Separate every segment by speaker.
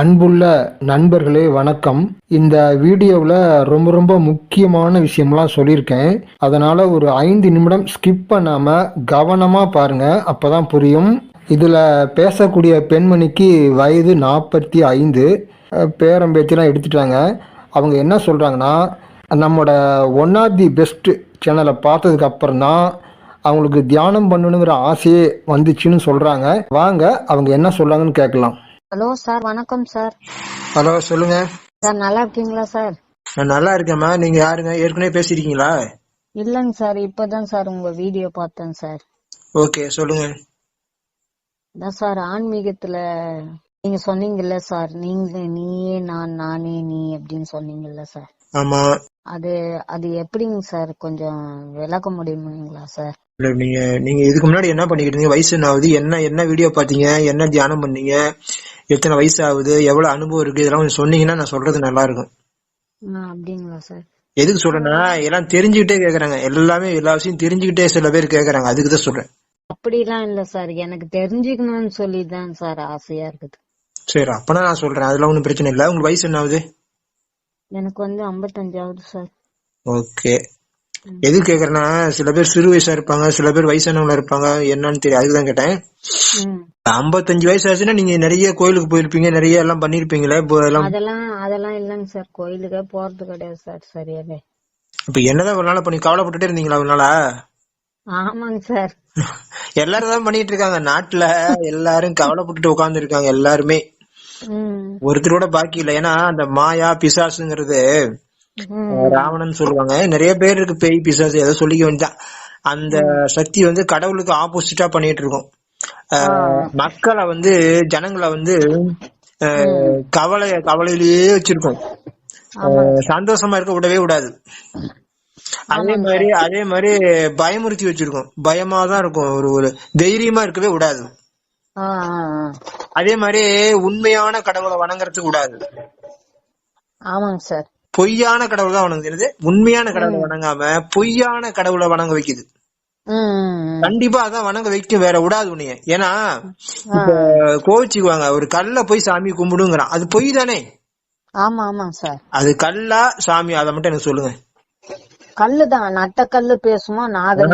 Speaker 1: அன்புள்ள நண்பர்களே வணக்கம். இந்த வீடியோவில் ரொம்ப ரொம்ப முக்கியமான விஷயம்லாம் சொல்லியிருக்கேன். அதனால் ஒரு ஐந்து நிமிடம் ஸ்கிப் பண்ணாமல் கவனமாக பாருங்கள் அப்போ தான் புரியும். இதில் பேசக்கூடிய பெண்மணிக்கு வயது நாற்பத்தி ஐந்து. பேரம்பேத்திலாம் எடுத்துட்டாங்க. அவங்க என்ன சொல்கிறாங்கன்னா நம்மளோட ஒன் ஆஃப் தி பெஸ்ட்டு சேனலை பார்த்ததுக்கு அப்புறம் தான் அவங்களுக்கு தியானம் பண்ணணுங்கிற ஆசையே வந்துச்சுன்னு சொல்கிறாங்க வாங்க அவங்க என்ன சொல்கிறாங்கன்னு கேட்கலாம்.
Speaker 2: ஹலோ சார் வணக்கம் சார்.
Speaker 3: ஹலோ சொல்லுங்க.
Speaker 2: சார் நல்லா இருக்கீங்களா சார்?
Speaker 3: நான் நல்லா இருக்கேம்மா. நீங்க யாருங்க? ஏற்கனவே பேசிருக்கீங்களா?
Speaker 2: இல்லைங்க சார். இப்பதான் சார் உங்க வீடியோ பார்த்தேன் சார்.
Speaker 3: ஓகே சொல்லுங்க.
Speaker 2: அதான் சார் ஆன்மீகத்துல நீங்க சொன்னீங்கல்ல சார். நீங்க நீயே நான் நானே நீ அப்படின்னு சொன்னீங்கல்ல சார்.
Speaker 3: ஆமா.
Speaker 2: அது அது எப்படிங்க சார்? கொஞ்சம் விளக்க முடியுங்களா சார்?
Speaker 3: இல்ல நீங்க நீங்க இதுக்கு முன்னாடி என்ன பண்ணிக்கிட்டு இருந்தீங்க? வயசு என்ன ஆகுது? என்ன என்ன வீடியோ பாத்தீங்க என்ன தியானம் பண்ணீங்க? எத்தனை வயசு ஆகுது? எவ்வளவு அனுபவம் இருக்கு? இதெல்லாம் கொஞ்சம் சொன்னீங்கன்னா நான் சொல்றது நல்லா இருக்கும்.
Speaker 2: அப்படிங்களா சார்
Speaker 3: எதுக்கு சொல்றேன்னா எல்லாம் தெரிஞ்சுக்கிட்டே கேக்குறாங்க. எல்லாமே எல்லா விஷயம் தெரிஞ்சுக்கிட்டே சில பேர் கேக்குறாங்க. அதுக்கு தான் சொல்றேன்.
Speaker 2: அப்படிலாம் இல்ல சார் எனக்கு தெரிஞ்சுக்கணும்னு சொல்லி தான் சார் ஆசையா இருக்குது.
Speaker 3: சரி அப்பனா நான் சொல்றேன். அதெல்லாம் ஒண்ணும் பிரச்சனை இல்ல. உங்களுக்கு வயசு என்ன ஆகுது?
Speaker 2: எனக்கு வந்து ஐம்பத்தஞ்சாவது சார்
Speaker 3: ஓகே. எதுக்கு கேக்குறேன்னா சில பேர் சிறு வயசா இருப்பாங்க சில பேர் வயசானவங்களா இருப்பாங்க என்னன்னு தெரியும் அதுக்குதான் கேட்டேன். ஐம்பத்தஞ்சு வயசு ஆச்சுன்னா நீங்க நிறைய கோயிலுக்கு போயிருப்பீங்க நிறைய எல்லாம் பண்ணிருப்பீங்களே
Speaker 2: அதெல்லாம் அதெல்லாம் இல்லைங்க சார் கோயிலுக்கே போறது கிடையாது சார் சரியாவே.
Speaker 3: இப்ப என்னதான் ஒரு நாள் பண்ணி கவலைப்பட்டுட்டே இருந்தீங்களா ஒரு நாளா?
Speaker 2: ஆமாங்க சார்.
Speaker 3: எல்லாரும் தான் பண்ணிட்டு இருக்காங்க நாட்டுல எல்லாரும் கவலைப்பட்டுட்டு உட்கார்ந்து இருக்காங்க எல்லாருமே ஒருத்தரோட பாக்கி இல்ல ஏன்னா அந்த மாயா பிசாசுங்கிறது ராவணன் சொல்லுவாங்க. நிறைய பேர் இருக்கு பேய் பிசாசு ஏதோ சொல்லிக்க வேண்டியதான் அந்த சக்தி வந்து கடவுளுக்கு ஆப்போசிட்டா பண்ணிட்டு இருக்கும். மக்களை வந்து ஜனங்களை வந்து கவலை கவலையிலேயே வச்சிருக்கும். சந்தோஷமா இருக்க விடவே விடாது. அதே மாதிரி அதே மாதிரி பயமுறுத்தி வச்சிருக்கும். பயமா தான் இருக்கும். ஒரு ஒரு தைரியமா இருக்கவே விடாது. அதே மாதிரி உண்மையான கடவுளை வணங்குறதுக்கு விடாது.
Speaker 2: ஆமாங்க சார்.
Speaker 3: பொய்யான கடவுள் தான் வணங்குறது உண்மையான கடவுளை வணங்காம பொய்யான கடவுளை வணங்க வைக்குது. கண்டிப்பா அதான் வணங்க வைக்கும் வேற விடாது உன்னைய. ஏன்னா இப்ப கோவிச்சுக்குவாங்க ஒரு கல்ல போய் சாமி கும்பிடுங்கிறான். அது பொய் தானே?
Speaker 2: ஆமா ஆமாங்க சார்.
Speaker 3: அது கல்லா சாமி அதை மட்டும் எனக்கு சொல்லுங்க.
Speaker 2: கல்லு தான் நட்ட கல்லு பேசுமா நாகன்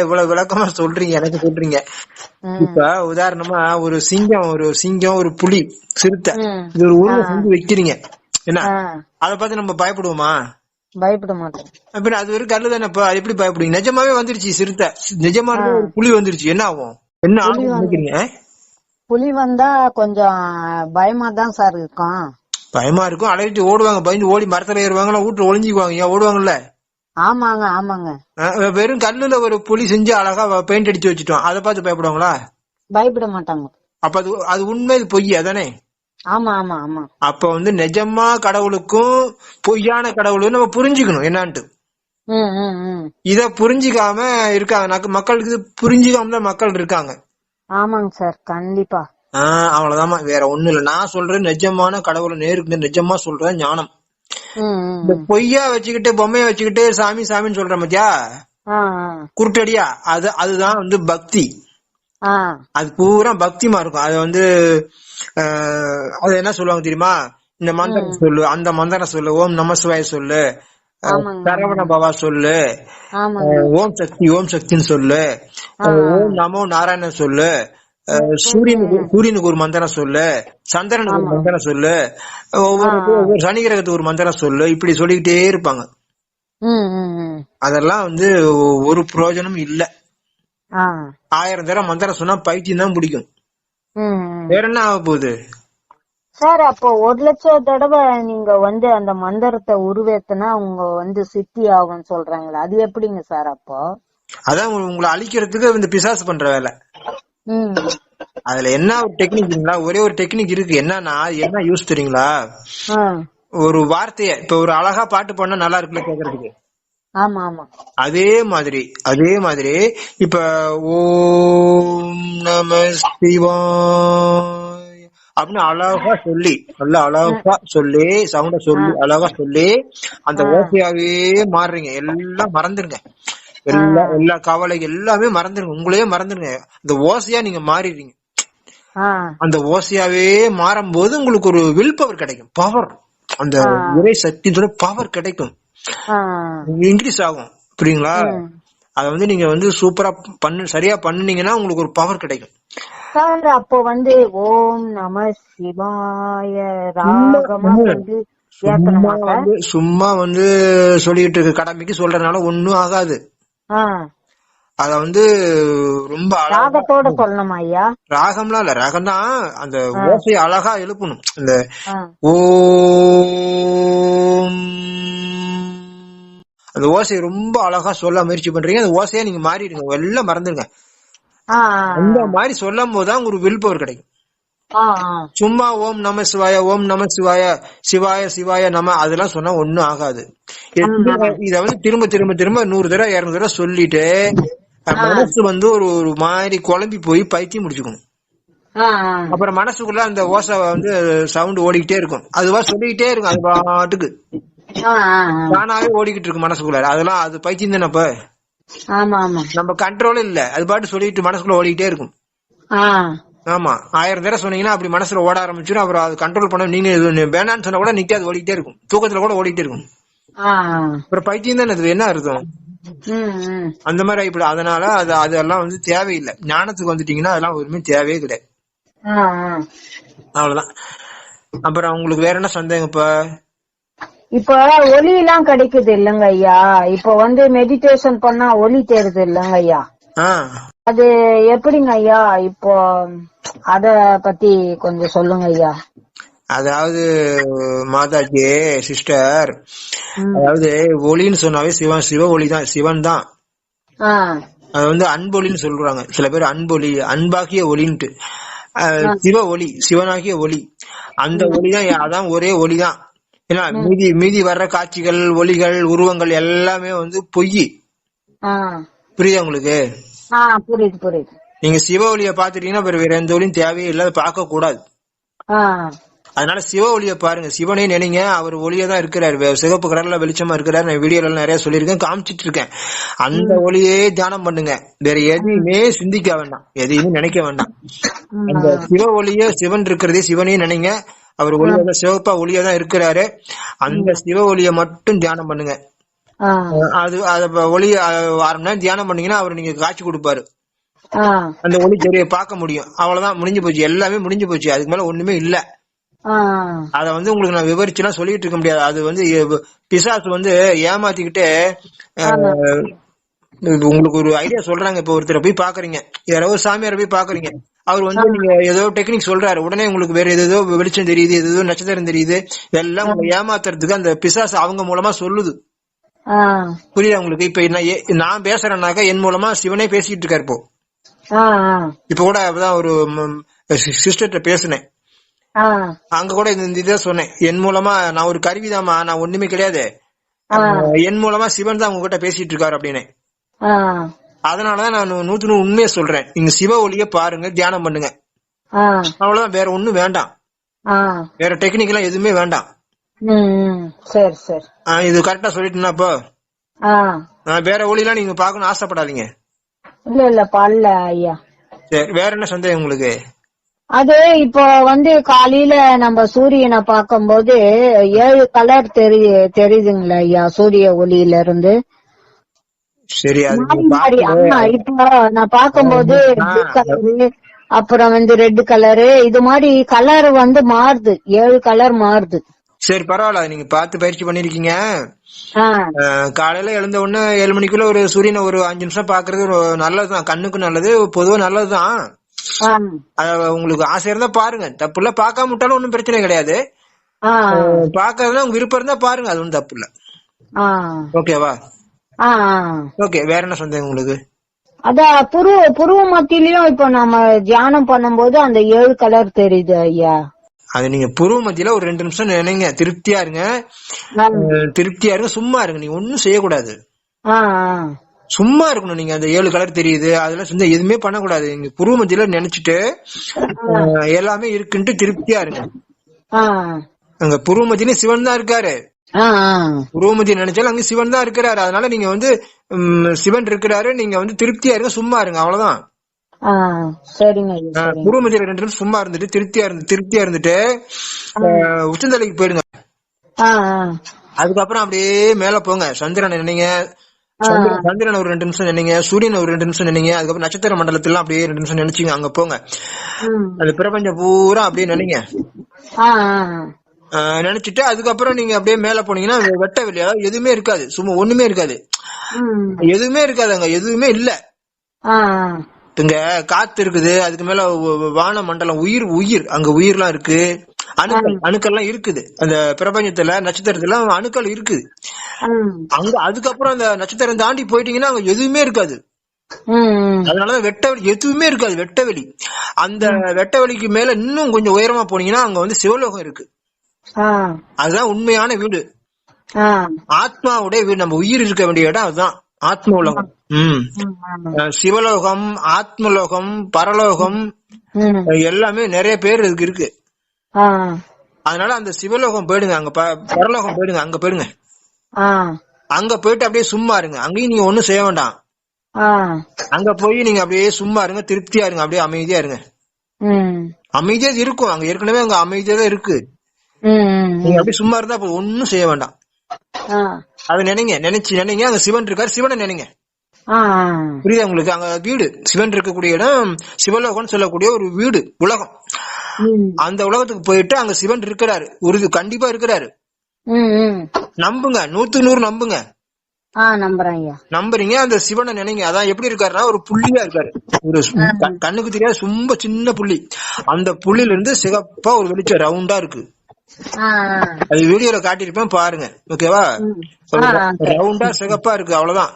Speaker 3: இவ்வளவு விளக்கமா சொல்றீங்க எனக்கு சொல்றீங்க. இப்ப உதாரணமா ஒரு சிங்கம் ஒரு சிங்கம் ஒரு புலி சிறுத்தை. இது ஒரு உருவம் செஞ்சு வைக்கிறீங்க. என்ன? அத பார்த்து நம்ம பயப்படுவோமா?
Speaker 2: பயப்பட மாட்டேன்
Speaker 3: அப்புறம் அது ஒரு கல்லு தானே இப்ப அது எப்படி பயப்படுவீங்க? நிஜமாவே வந்துருச்சு சிறுத்தை. நிஜமா ஒரு புலி வந்துருச்சு. என்ன ஆகும்? என்ன நினைக்கிறீங்க?
Speaker 2: புலி வந்தா கொஞ்சம் பயமா தான் சார் இருக்கும்.
Speaker 3: பயமா இருக்கும். அலறிட்டு ஓடுவாங்க பயந்து ஓடி மரத்துல ஏறுவாங்களா வீட்டுல ஒளிஞ்சுக்குவாங்க. ஓடுவாங்கல்ல?
Speaker 2: ஆமாங்க ஆமாங்க.
Speaker 3: வெறும் கல்லுல ஒரு புலி செஞ்சு அழகா பெயிண்ட் அடிச்சு வச்சுட்டோம். அதை பார்த்து பயப்படுவாங்களா?
Speaker 2: பயப்பட மாட்டாங்க.
Speaker 3: அப்ப அது அது உண்மை பொய் அதானே? அப்ப வந்து நிஜமா கடவுளுக்கும் பொய்யான கடவுளும் நம்ம புரிஞ்சுக்கணும் என்னான்ட்டு. இத புரிஞ்சுக்காம இருக்காங்க. மக்களுக்கு புரிஞ்சுக்காம தான் மக்கள் இருக்காங்க.
Speaker 2: ஆமாங்க சார் கண்டிப்பா.
Speaker 3: ஆஹ் அவ்வளவுதாம்மா. வேற ஒண்ணும் இல்ல. நான் சொல்றது நிஜமான கடவுளை நேருக்கு நேர் நிஜமா சொல்றது ஞானம். இந்த பொய்யா வச்சுக்கிட்டு பொம்மைய வச்சுக்கிட்டு சாமி சாமின்னு சொல்ற மத்தியா குருட்டடியா? அது அதுதான் வந்து பக்தி. அது பூரா பக்திமா இருக்கும். அது வந்து அது என்ன சொல்லுவாங்க தெரியுமா? இந்த மந்திரம் சொல்லு அந்த மந்திரம் சொல்லு ஓம் நமசிவாய சொல்லு ஆஹ்,
Speaker 2: ஆமாங்க.
Speaker 3: சரவண பவா சொல்லு ஓம் சக்தி ஓம் சக்தின்னு சொல்லு ஓம் நமோ நாராயணன் சொல்லு சூரியனுக்கு சூரியனுக்கு ஒரு மந்திரம் சொல்லு சந்திரனுக்கு ஒரு மந்திரம் சொல்லு ஒவ்வொரு ஒவ்வொரு சனி கிரகத்துக்கு ஒரு மந்திரம் சொல்லு இப்படி சொல்லிக்கிட்டே இருப்பாங்க. அதெல்லாம் வந்து ஒரு பிரயோஜனம் இல்ல. ஆயிரம் தடவை மந்திரம் சொன்னா பைத்தியம் தான் பிடிக்கும். வேற என்ன ஆக போகுது?
Speaker 2: சார் அப்போ ஒரு லட்சம் தடவை நீங்க வந்து அந்த மந்திரத்தை உருவேத்துனா உங்க வந்து சித்தி ஆகும்னு சொல்றாங்களே அது எப்படிங்க சார் அப்போ?
Speaker 3: அதான் உங்க- உங்களை அழிக்கிறதுக்கு இந்த பிசாசு பண்ற வேலை. அதுல என்ன ஒரு டெக்னிக் ஒரே ஒரு டெக்னிக் இருக்கு. என்னன்னா என்ன யூஸ் தெரியுங்களா? ஒரு வார்த்தைய இப்ப ஒரு அழகா பாட்டு பண்ணா நல்லா இருக்குல்ல கேக்குறதுக்கு. அதே மாதிரி அதே மாதிரி இப்ப ஓம் நம சிவாய அப்படின்னு அழகா சொல்லி நல்ல அழகா சொல்லி சவுண்ட சொல்லி அழகா சொல்லி அந்த ஓசையாவே மாறுறீங்க. எல்லாம் மறந்துருங்க. எல்லா எல்லா கவலை எல்லாமே மறந்துருங்க. உங்களையே மறந்துருங்க. இந்த ஓசையா நீங்க மாறிடுறீங்க. அந்த ஓசையாவே மாறும்போது உங்களுக்கு ஒரு வில் பவர் கிடைக்கும். பவர் அந்த இறை சக்தியோட பவர் கிடைக்கும். இன்க்ரீஸ் ஆகும். புரியுங்களா? அத வந்து நீங்க வந்து சூப்பரா பண்ணு சரியா பண்ணுனீங்கன்னா உங்களுக்கு ஒரு பவர் கிடைக்கும்.
Speaker 2: சார் அப்போ வந்து ஓம் நம சிவாய ராகமா வந்து
Speaker 3: சும்மா வந்து சும்மா வந்து சொல்லிட்டு இருக்க. கடமைக்கு சொல்றதுனால ஒண்ணும் ஆகாது.
Speaker 2: ஆ.
Speaker 3: அத வந்து ரொம்ப
Speaker 2: ராகத்தோட சொல்லணுமா ஐயா?
Speaker 3: ராகம்லாம் இல்ல ராகம் தான் அந்த ஓசையை அழகா எழுப்பணும். இந்த ஓம் அந்த ஓசையை ரொம்ப அழகா சொல்ல முயற்சி பண்றீங்க. அந்த ஓசையா நீங்க மாறிடுங்க. எல்லாம் மறந்துடுங்க. அந்த மாதிரி சொல்லும் போதுதான் ஒரு வில் பவர் கிடைக்கும் சும்மா ஓம் நம சிவாய ஓம் நம சிவாய சிவாய சிவாய நம அதெல்லாம் சொன்னா ஒண்ணும் ஆகாது. இத- வந்து திரும்ப திரும்ப திரும்ப நூறு தடவை இருநூறு தடவை சொல்லிட்டு மனசு வந்து ஒரு ஒரு மாதிரி குழம்பி போய் பைத்தியம் முடிச்சுக்கணும். அப்புறம் மனசுக்குள்ள அந்த ஓசை வந்து சவுண்ட் ஓடிக்கிட்டே இருக்கும். அதுவா சொல்லிக்கிட்டே இருக்கும். அது பாட்டுக்கு. தானாவே ஓடிக்கிட்டு இருக்கு மனசுக்குள்ள. அதெல்லாம் அது பைத்தியம் தானே அப்ப?
Speaker 2: ஆமா ஆமா.
Speaker 3: நம்ம கண்ட்ரோல் இல்ல. அது பாட்டு சொல்லிட்டு மனசுக்குள்ள ஓடிக்கிட்டே இருக்கும். ஆமா. ஆயிரம் தடவை சொன்னீங்கன்னா அப்படி மனசுல ஓட ஆரம்பிச்சிடும். அப்புறம் அது கண்ட்ரோல் பண்ண நீங்க வேணாம்னு சொன்னா கூட நிக்காது ஓடிக்கிட்டே இருக்கும். தூக்கத்துல கூட ஓடிக்கிட்டே இருக்கும். அப்புறம் பைத்தியம் தானே அது என்ன அர்த்தம்? அந்த மாதிரி ஆயிப்படும் அதனால அது அதெல்லாம் வந்து தேவையில்லை. ஞானத்துக்கு வந்துட்டீங்கன்னா அதெல்லாம் ஒருமே தேவையே கிடையாது. அவ்வளவுதான். அப்புறம் உங்களுக்கு வேற என்ன சந்தேகம் இப்ப?
Speaker 2: இப்ப ஒலி எல்லாம் கிடைக்குது இல்லங்க ஐயா. இப்ப வந்து மெடிடேஷன் பண்ணா ஒலி தேருது இல்லங்க ஐயா. அது எப்படிங்க ஐயா? இப்போ அத பத்தி கொஞ்சம் சொல்லுங்க ஐயா.
Speaker 3: அதாவது மாதாஜி சிஸ்டர். அதாவது ஒளின்னு சொன்னாவே சிவன் சிவ ஒளி தான் சிவன் தான். அது வந்து அன்பொலின்னு சொல்றாங்க. சில பேர் அன்பொலி அன்பாகிய ஒளின்ட்டு சிவ ஒளி சிவனாகிய ஒளி அந்த ஒளி தான் அதான் ஒரே ஒளி தான் ஏன்னா மீதி மீதி வர்ற காட்சிகள் ஒளிகள் உருவங்கள் எல்லாமே வந்து பொய் புரியுதா உங்களுக்கு?
Speaker 2: புரியுது புரியுது.
Speaker 3: நீங்க சிவ ஒளியை பாத்துட்டீங்கன்னா வேற எந்த ஒளியும் தேவையே இல்லை. அதை பார்க்க கூடாது அதனால சிவ ஒளியை பாருங்க. சிவனே நினைங்க. அவர் ஒளியா தான் இருக்கிறாரு. சிவப்பு கடல்ல வெளிச்சமா இருக்கிறாரு. நான் வீடியோல நிறைய சொல்லியிருக்கேன் காமிச்சிட்டு இருக்கேன். அந்த ஒளியே தியானம் பண்ணுங்க. வேற எதையுமே சிந்திக்க வேண்டாம். எதையுமே நினைக்க வேண்டாம். அந்த சிவ ஒளிய சிவன் இருக்கிறதே சிவனே நினைங்க. அவர் ஒளியா தான் சிவப்பா ஒளியா தான் இருக்கிறாரு. அந்த சிவ ஒளிய மட்டும் தியானம் பண்ணுங்க. அது அது ஒளி அரை மணி நேரம் தியானம் பண்ணீங்கன்னா அவர் நீங்க காட்சி கொடுப்பாரு. அந்த ஒளி தெரிய பார்க்க முடியும். அவ்வளவுதான் முடிஞ்சு போச்சு. எல்லாமே முடிஞ்சு போச்சு. அதுக்கு மேல ஒண்ணுமே இல்ல. அத வந்து உங்களுக்கு நான் விவரிச்சுலாம் சொல்லிட்டு இருக்க முடியாது. அது வந்து பிசாசு வந்து ஏமாத்திக்கிட்டு உங்களுக்கு ஒரு ஐடியா சொல்றாங்க. இப்ப ஒருத்தரை போய் பாக்குறீங்க. யாரோ ஒரு சாமியாரை போய் பாக்குறீங்க. அவர் வந்து நீங்க ஏதோ டெக்னிக் சொல்றாரு. உடனே உங்களுக்கு வேற ஏதோ வெளிச்சம் தெரியுது ஏதோ நட்சத்திரம் தெரியுது. இதெல்லாம் உங்களை ஏமாத்துறதுக்கு அந்த பிசாசு அவங்க மூலமா சொல்லுது. புரியுதா உங்களுக்கு? இப்ப நான் ஏ- நான் பேசுறேன்னாக்கா என் மூலமா சிவனே பேசிட்டு இருக்காரு இப்போ. இப்ப கூட அப்பதான் ஒரு சிஸ்டர்கிட்ட பேசினேன். அங்க கூட இந்த இந்த இதை சொன்னேன். என் மூலமா நான் ஒரு கருவிதாம்மா நான் ஒண்ணுமே கிடையாது. என் மூலமா சிவன் தான் உங்ககிட்ட பேசிட்டு இருக்காரு அப்படின்னு அதனாலதான் நான் நூத்து நூறு உண்மையை சொல்றேன். நீங்க சிவ ஒளிய பாருங்க தியானம் பண்ணுங்க.
Speaker 2: ஆ.
Speaker 3: அவ்வளவுதான் வேற ஒண்ணும் வேண்டாம்.
Speaker 2: ஆ.
Speaker 3: வேற டெக்னிக் எல்லாம் எதுவுமே வேண்டாம்.
Speaker 2: சரி சரி.
Speaker 3: இது கரெக்டா சொல்லிட்டேன்னா இப்போ வேற ஒளிலாம் நீங்க பார்க்கணும் ஆசைப்படாதீங்க.
Speaker 2: இல்ல இல்ல பல்ல ஐயா.
Speaker 3: சரி வேற என்ன சந்தேகம் உங்களுக்கு?
Speaker 2: அது இப்போ வந்து காலையில நம்ம சூரியனை பார்க்கும்போது ஏழு கலர் தெரி தெரியுதுங்களா ஐயா சூரிய ஒளியில இருந்து
Speaker 3: சரி
Speaker 2: இப்போ நான் கலரு அப்புறம் வந்து ரெட் கலரு இது மாதிரி கலர் வந்து மாறுது. ஏழு கலர் மாறுது.
Speaker 3: சரி பரவாயில்ல. நீங்க பார்த்து பயிற்சி பண்ணிருக்கீங்க. காலையில எழுந்த உடனே ஏழு மணிக்குள்ள ஒரு சூரியனை ஒரு அஞ்சு நிமிஷம் பாக்குறது ஒரு நல்லதுதான். கண்ணுக்கு நல்லது பொதுவா நல்லதுதான். உங்களுக்கு ஆசை இருந்தா பாருங்க. தப்பு இல்ல பார்க்காம விட்டாலும் ஒன்றும் பிரச்சனை கிடையாது. பாக்குறதுனா உங்க விருப்பம் இருந்தா பாருங்க அது ஒன்றும் தப்பு இல்ல. ஓகேவா? ஓகே வேற என்ன சந்தேகம் உங்களுக்கு?
Speaker 2: அதான் புருவ புருவ மத்தியிலயும் இப்போ நம்ம தியானம் பண்ணும்போது அந்த ஏழு கலர் தெரியுது ஐயா.
Speaker 3: அது நீங்க புருவ மத்தியில ஒரு ரெண்டு நிமிஷம் நினைங்க. திருப்தியா இருங்க. திருப்தியா இருங்க. சும்மா இருங்க. நீங்க ஒன்னும் செய்யக்கூடாது. சும்மா இருக்கணும். நீங்க அந்த ஏழு கலர் தெரியுது. அதெல்லாம் சிந்த எதுவுமே பண்ணக்கூடாது. நீங்க புருவ மத்தியில நினைச்சிட்டு எல்லாமே இருக்குன்ட்டு திருப்தியா இருங்க. அங்க புருவ மத்தியில சிவன் தான் இருக்காரு.
Speaker 2: ஆ
Speaker 3: உருவமதி நினைச்சாலும் அங்க சிவன் தான் இருக்கிறாரு. அதனால நீங்க வந்து சிவன் இருக்கிறாரு. நீங்க வந்து திருப்தியா இருங்க சும்மா இருங்க. அவ்வளவுதான்.
Speaker 2: ஆ சரிங்க ஐயா
Speaker 3: ஆஹ்
Speaker 2: சரிங்க.
Speaker 3: குரு மத்தியில ரெண்டு நிமிஷம் சும்மா இருந்துட்டு திருப்தியா இருந்து திருப்தியா இருந்துட்டு உச்சந்தலைக்கு போயிடுங்க. அதுக்கப்புறம் அப்படியே மேல போங்க. சந்திரன் நினைங்க. சந்திரன் ஒரு ரெண்டு நிமிஷம் நினைங்க. சூரியன் ஒரு ரெண்டு நிமிஷம் நினைங்க. அதுக்கப்புறம் நட்சத்திர மண்டலத்துல அப்படியே ரெண்டு நிமிஷம் நினைச்சீங்க. அங்க போங்க.
Speaker 2: ம்.
Speaker 3: அந்த பிரபஞ்சம் பூரா அப்படியே நினைங்க. நினைச்சிட்டு அதுக்கப்புறம் நீங்க அப்படியே மேல போனீங்கன்னா வெட்ட வெளி அதாவது எதுவுமே இருக்காது. சும்மா ஒண்ணுமே இருக்காது. எதுவுமே இருக்காது அங்க எதுவுமே இல்ல. இங்க காத்து இருக்குது. அதுக்கு மேல வான மண்டலம் உயிர் உயிர். அங்க உயிர்லாம் இருக்கு. அணுக்கள் அணுக்கள்லாம் இருக்குது. அந்த பிரபஞ்சத்துல நட்சத்திரத்துல அணுக்கள் இருக்குது. அங்க அதுக்கப்புறம் அந்த நட்சத்திரம் தாண்டி போயிட்டீங்கன்னா அங்க எதுவுமே இருக்காது. அதனாலதான் வெட்ட வெளி எதுவுமே இருக்காது. வெட்ட வெளி அந்த வெட்ட வெளிக்கு மேல இன்னும் கொஞ்சம் உயரமா போனீங்கன்னா அங்க வந்து சிவலோகம் இருக்கு. அதுதான் உண்மையான வீடு. ஆத்மாவுடைய வீடு. நம்ம உயிர் இருக்க வேண்டிய இடம் அதுதான். ஆத்ம உலகம். சிவலோகம் ஆத்மலோகம் பரலோகம் எல்லாமே நிறைய பேர் இதுக்கு இருக்கு. அதனால அந்த சிவலோகம் போயிடுங்க. அங்க ப- பரலோகம் போயிடுங்க. அங்க போயிடுங்க அங்க போயிட்டு அப்படியே சும்மா இருங்க. அங்கேயும் நீங்க ஒண்ணும் செய்ய வேண்டாம். அங்க போய் நீங்க அப்படியே சும்மா இருங்க. திருப்தியா இருங்க. அப்படியே அமைதியா இருங்க. அமைதியா இருக்கும். அங்க ஏற்கனவே அங்க அமைதியா தான் இருக்கு. நீங்க அப்படியே சும்மா இருந்தா போதும். ஒண்ணும் செய்ய வேண்டாம். அதை நினைங்க. நினைச்சு நினைங்க. அங்க சிவன் இருக்காரு. சிவனை நினைங்க. புரியுதா உங்களுக்கு? அங்க வீடு. சிவன் இருக்கக்கூடிய இடம் சிவலோகம்னு சொல்லக்கூடிய ஒரு வீடு. உலகம். அந்த உலகத்துக்கு போயிட்டு அங்க சிவன் இருக்கிறாரு. உறுதி கண்டிப்பா இருக்கிறாரு. நம்புங்க. நூத்துக்கு நூறு நம்புங்க. நம்புறீங்க. அந்த சிவனை நினைங்க. அதான் எப்படி இருக்காருன்னா ஒரு புள்ளியா இருக்காரு. ஒரு கண்ணுக்கு தெரியாத ரொம்ப சின்ன புள்ளி. அந்த புள்ளில இருந்து சிகப்பா ஒரு வெளிச்சம் ரவுண்டா இருக்கு. அது வீடியோல காட்டியிருப்பேன் பாருங்க. ஓகேவா. ரவுண்டா சிகப்பா இருக்கு அவ்வளவுதான்.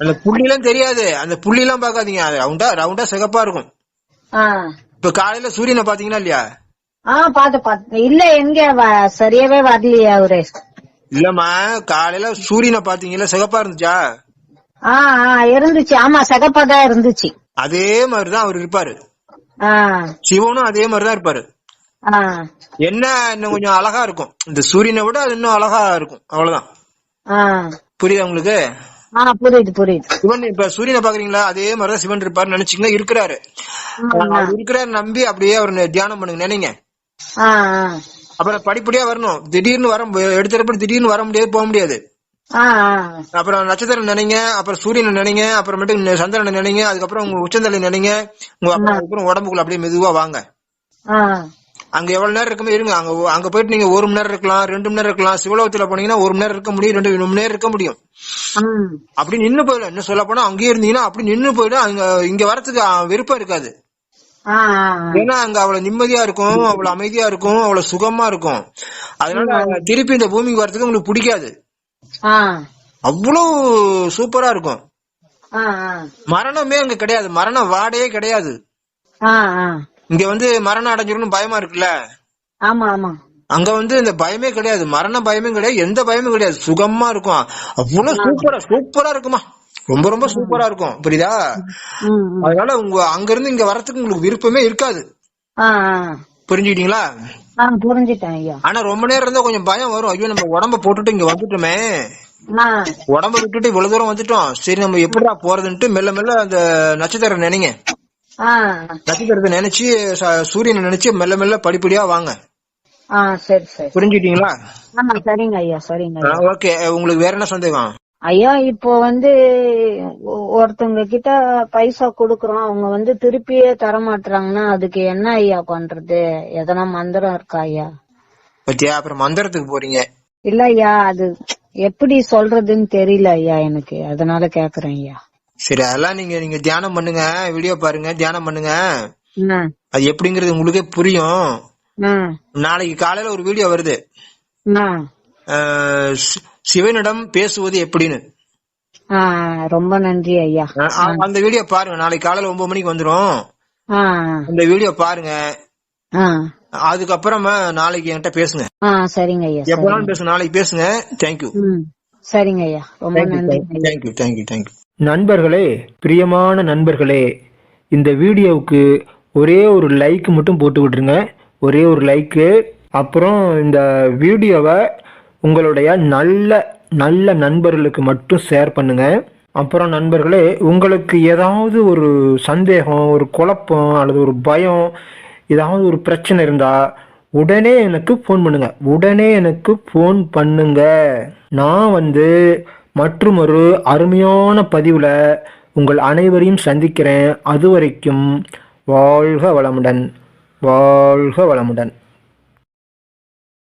Speaker 3: அந்த புள்ளி எல்லாம் தெரியாது. அந்த புள்ளி எல்லாம் பாக்காதீங்க ரவுண்டா ரவுண்டா சிகப்பா இருக்கும். இப்ப காலையில சூரியனை பாத்தீங்களா இல்லையா?
Speaker 2: ஆ பாத்து பாத்து இல்ல எங்க சரியாவே வரலையே அவரு.
Speaker 3: இல்லம்மா காலையில சூரியனை பாத்தீங்களா சிகப்பா இருந்துச்சா?
Speaker 2: ஆ ஆ இருந்துச்சு. ஆமா சகப்பா தான் இருந்துச்சு.
Speaker 3: அதே மாதிரிதான் அவர் இருப்பாரு. சிவனும் அதே மாதிரிதான் இருப்பாரு. என்ன இன்னும் கொஞ்சம் அழகா இருக்கும். இந்த சூரியனை விட அது இன்னும் அழகா இருக்கும். அவ்வளவுதான். புரியுதா உங்களுக்கு?
Speaker 2: புரியுது புரியுது.
Speaker 3: சிவன் இப்ப சூரியனை பாக்குறீங்களா அதே மாதிரிதான் சிவன் இருப்பாரு நினைச்சீங்கன்னா இருக்கிறாரு. இருக்கிறாரு நம்பி அப்படியே அவர் தியானம் பண்ணுங்க. நினைங்க. அப்புறம் படிப்படியா வரணும். திடீர்னு வர எடுத்துறப்ப திடீர்னு வர முடியாது போக முடியாது. அப்புறம் நட்சத்திரம் நினைங்க. அப்புறம் சூரியனை நினைங்க. அப்புறமேட்டு சந்திரனை நினைங்க. அதுக்கப்புறம் உங்க உச்சந்தலை நினைங்க. உங்க அப்புறம் உடம்புக்குள்ள அப்படியே மெதுவா வாங்க. அங்க எவ்வளவு நேரம் இருக்குமே இருங்க. அங்க அங்க போயிட்டு நீங்க ஒரு மணி நேரம் இருக்கலாம் ரெண்டு மணி நேரம் இருக்கலாம். சிவலோகத்துல போனீங்கன்னா ஒரு மணி நேரம் இருக்க முடியும் ரெண்டு மணி நேரம் இருக்க முடியும். அப்படி நின்னு போயிடும் என்ன சொல்ல போனா அங்கேயே இருந்தீங்கன்னா அப்படி நின்னு போயிடும் அங்க இங்க வரதுக்கு அஹ், விருப்பம் இருக்காது. ஏன்னா அங்க அவ்வளவு நிம்மதியா இருக்கும் அவ்வளவு அமைதியா இருக்கும் அவ்வளவு சுகமா இருக்கும். அதனால திருப்பி இந்த பூமிக்கு வரதுக்கு உங்களுக்கு பிடிக்காது. அவ்வளவு சூப்பரா இருக்கும். மரணமே அங்க கிடையாது. மரண வாடையே கிடையாது. இங்க வந்து மரணம் அடைஞ்சிரும்னு பயமா இருக்குல்ல?
Speaker 2: ஆமா ஆமா.
Speaker 3: அங்க வந்து இந்த பயமே கிடையாது. மரண பயமே கிடையாது. எந்த பயமும் கிடையாது. சுகமா இருக்கும். அவ்வளவு சூப்பரா சூப்பரா இருக்குமா? ரொம்ப ரொம்ப சூப்பரா இருக்கும். புரியுதா. அதனால உங்க அங்க இருந்து இங்க வரதுக்கு உங்களுக்கு விருப்பமே இருக்காது. புரிஞ்சுக்கிட்டீங்களா?
Speaker 2: ஆ புரிஞ்சுட்டேன் ஐயா.
Speaker 3: ஆனா ரொம்ப நேரம் இருந்தா கொஞ்சம் பயம் வரும். ஐயோ நம்ம உடம்ப போட்டுட்டு இங்க வந்துட்டோமே. உடம்ப விட்டுட்டு இவ்வளவு தூரம் வந்துட்டோம். சரி நம்ம எப்படிடா போறதுன்ட்டு மெல்ல மெல்ல அந்த நட்சத்திரம் நினைங்க. நட்சத்திரத்தை நினைச்சு சூரியனை நினைச்சு மெல்ல மெல்ல படிப்படியா வாங்க.
Speaker 2: ஆமா சரிங்க ஐயா சரிங்க
Speaker 3: ஓகே. உங்களுக்கு வேற என்ன சந்தேகம்?
Speaker 2: ஐயா இப்போ வந்து ஒருத்தவங்க கிட்ட பைசா குடுக்குறோம். அவங்க வந்து திருப்பியே தர மாட்டாங்கன்னா அதுக்கு என்ன ஐயா பண்றது? எதனா மந்திரம் இருக்கா ஐயா?
Speaker 3: பத்தியா? அப்புறம் மந்திரத்துக்கு போறீங்க.
Speaker 2: இல்ல ஐயா அது எப்படி சொல்றதுன்னு தெரியல ஐயா எனக்கு. அதனால கேக்குறேன் ஐயா.
Speaker 3: சரி அதெல்லாம் நீங்க நீங்க தியானம் பண்ணுங்க. வீடியோ பாருங்க தியானம் பண்ணுங்க. அது எப்படிங்கிறது உங்களுக்கே புரியும். நாளைக்கு காலையில ஒரு வீடியோ வருது. சிவனிடம் பேசுவது எப்படின்னு.
Speaker 2: ரொம்ப நன்றி ஐயா.
Speaker 3: அந்த வீடியோ பாருங்க. நாளைக்கு காலையில ஒன்பது மணிக்கு வந்துரும். அந்த வீடியோ பாருங்க. அதுக்கப்புறமா நாளைக்கு என்கிட்ட பேசுங்க.
Speaker 2: சரிங்க ஐயா
Speaker 3: எப்போனாலும் பேசுங்க. நாளைக்கு பேசுங்க. தேங்க்யூ
Speaker 2: சரிங்க ஐயா. ரொம்ப நன்றி
Speaker 3: தேங்க்யூ தேங்க்யூ தேங்க்யூ
Speaker 1: நண்பர்களே பிரியமான நண்பர்களே இந்த வீடியோவுக்கு ஒரே ஒரு லைக் மட்டும் போட்டு விட்டுருங்க. ஒரே ஒரு லைக்கு அப்புறம் இந்த வீடியோவை உங்களுடைய நல்ல நல்ல நண்பர்களுக்கு மட்டும் ஷேர் பண்ணுங்கள்
Speaker 3: அப்புறம் நண்பர்களே உங்களுக்கு ஏதாவது ஒரு சந்தேகம் ஒரு குழப்பம் அல்லது ஒரு பயம் ஏதாவது ஒரு பிரச்சனை இருந்தால் உடனே எனக்கு ஃபோன் பண்ணுங்கள் உடனே எனக்கு ஃபோன் பண்ணுங்கள் நான் வந்து மற்றும் ஒரு அருமையான பதிவில் உங்கள் அனைவரையும் சந்திக்கிறேன். அது வரைக்கும் வாழ்க வளமுடன். வாழ்க வளமுடன்.